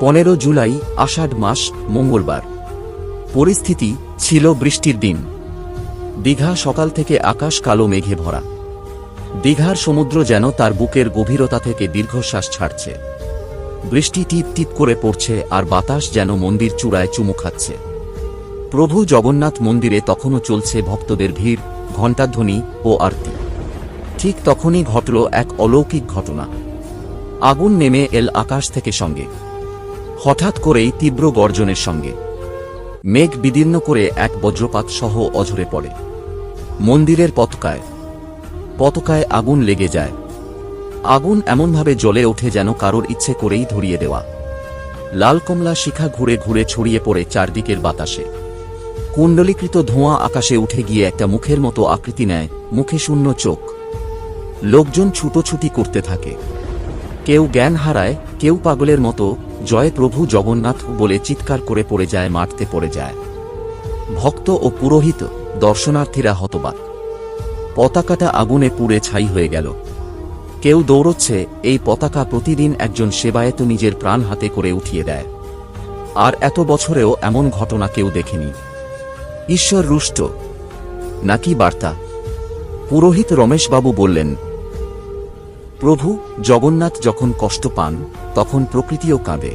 পনেরো জুলাই, আষাঢ় মাস, মঙ্গলবার। পরিস্থিতি ছিল বৃষ্টির দিন। দীঘা সকাল থেকে আকাশ কালো মেঘে ভরা। দীঘার সমুদ্র যেন তার বুকের গভীরতা থেকে দীর্ঘশ্বাস ছাড়ছে। বৃষ্টি টিপ টিপ করে পড়ছে আর বাতাস যেন মন্দির চূড়ায় চুমু খাচ্ছে। প্রভু জগন্নাথ মন্দিরে তখনও চলছে ভক্তদের ভিড়, ঘণ্টাধ্বনি ও আরতি। ঠিক তখনই ঘটল এক অলৌকিক ঘটনা। আগুন নেমে এল আকাশ থেকে সঙ্গে। হঠাৎ করেই তীব্র গর্জনের সঙ্গে। মেঘ বিদীর্ণ করে এক বজ্রপাত সহ অঝরে পড়ে। মন্দিরের পতকায় পতকায় আগুন লেগে যায়। আগুন এমনভাবে জ্বলে ওঠে যেন কারোর ইচ্ছে করেই ধরিয়ে দেওয়া। লাল কমলা শিখা ঘুরে ঘুরে ছড়িয়ে পড়ে চারদিকের বাতাসে। কুণ্ডলীকৃত ধোঁয়া আকাশে উঠে গিয়ে একটা মুখের মতো আকৃতি নেয়, মুখে শূন্য চোখ। লোকজন ছুটোছুটি করতে থাকে। কেউ জ্ঞান হারায়, কেউ পাগলের মতো জয় প্রভু জগন্নাথ বলে চিৎকার করে পড়ে যায় মাঠতে পড়ে যায়। ভক্ত ও পুরোহিত, দর্শনার্থীরা হতবাক। পতাকাটা আগুনে পুড়ে ছাই হয়ে গেল। কেউ দৌড়চ্ছে, এই পতাকা প্রতিদিন একজন সেবায়েত নিজের প্রাণ হাতে করে উঠিয়ে দেয়। আর এত বছরেও এমন ঘটনা কেউ দেখেনি। ঈশ্বর রুষ্ট, নাকি বার্তা? পুরোহিত রমেশবাবু বললেন প্রভু জগন্নাথ যখন কষ্ট পান, তখন প্রকৃতিও কাঁদে।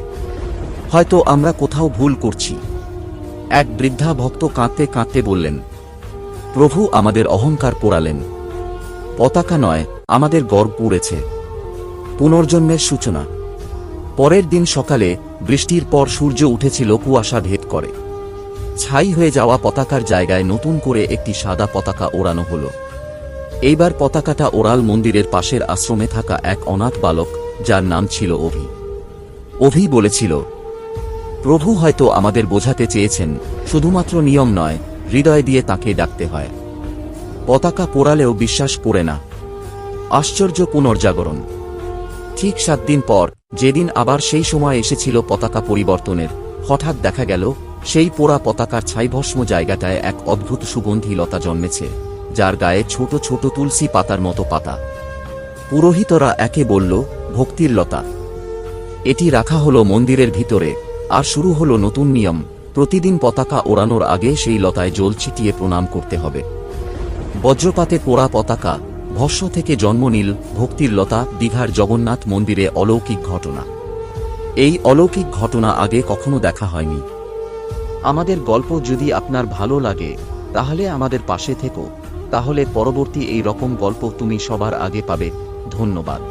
হয়তো আমরা কোথাও ভুল করছি। এক বৃদ্ধা ভক্ত কাঁদতে কাঁদতে বললেন, প্রভু আমাদের অহংকার পোড়ালেন। পতাকা নয়, আমাদের গর্ব পুড়েছে। পুনর্জন্মের সূচনা। পরের দিন সকালে বৃষ্টির পর সূর্য উঠেছিল কুয়াশা ভেদ করে। ছাই হয়ে যাওয়া পতাকার জায়গায় নতুন করে একটি সাদা পতাকা ওড়ানো হলো। এইবার পতাকাটা ওরাল মন্দিরের পাশের আশ্রমে থাকা এক অনাথ বালক, যার নাম ছিল অভি। অভি বলেছিল, প্রভু হয়তো আমাদের বোঝাতে চেয়েছেন, শুধুমাত্র নিয়ম নয়, হৃদয় দিয়ে তাকে ডাকতে হয়। পতাকা পোড়ালেও বিশ্বাস পড়ে না। আশ্চর্য পুনর্জাগরণ। ঠিক সাত দিন পর, যেদিন আবার সেই সময় এসেছিল পতাকা পরিবর্তনের, হঠাৎ দেখা গেল, সেই পোড়া পতাকার ছাইভস্ম জায়গাটায় এক অদ্ভুত সুগন্ধি লতা জন্মেছে। যার গায়ে ছোট ছোট তুলসী পাতার মতো পাতা। পুরোহিতরা একে বলল, ভক্তির লতা। এটি রাখা হলো মন্দিরের ভিতরে, আর শুরু হলো নতুন নিয়ম। প্রতিদিন পতাকা ওড়ানোর আগে সেই লতায় জল ছিটিয়ে প্রণাম করতে হবে। বজ্রপাতে পোড়া পতাকা, ভস্য থেকে জন্ম নিল ভক্তির লতা দীঘার জগন্নাথ মন্দিরে অলৌকিক ঘটনা। এই অলৌকিক ঘটনা আগে কখনো দেখা হয়নি। আমাদের গল্প যদি আপনার ভালো লাগে, তাহলে আমাদের পাশে থেকো। তাহলে পরবর্তী এই রকম গল্প তুমি সবার আগে পাবে। ধন্যবাদ।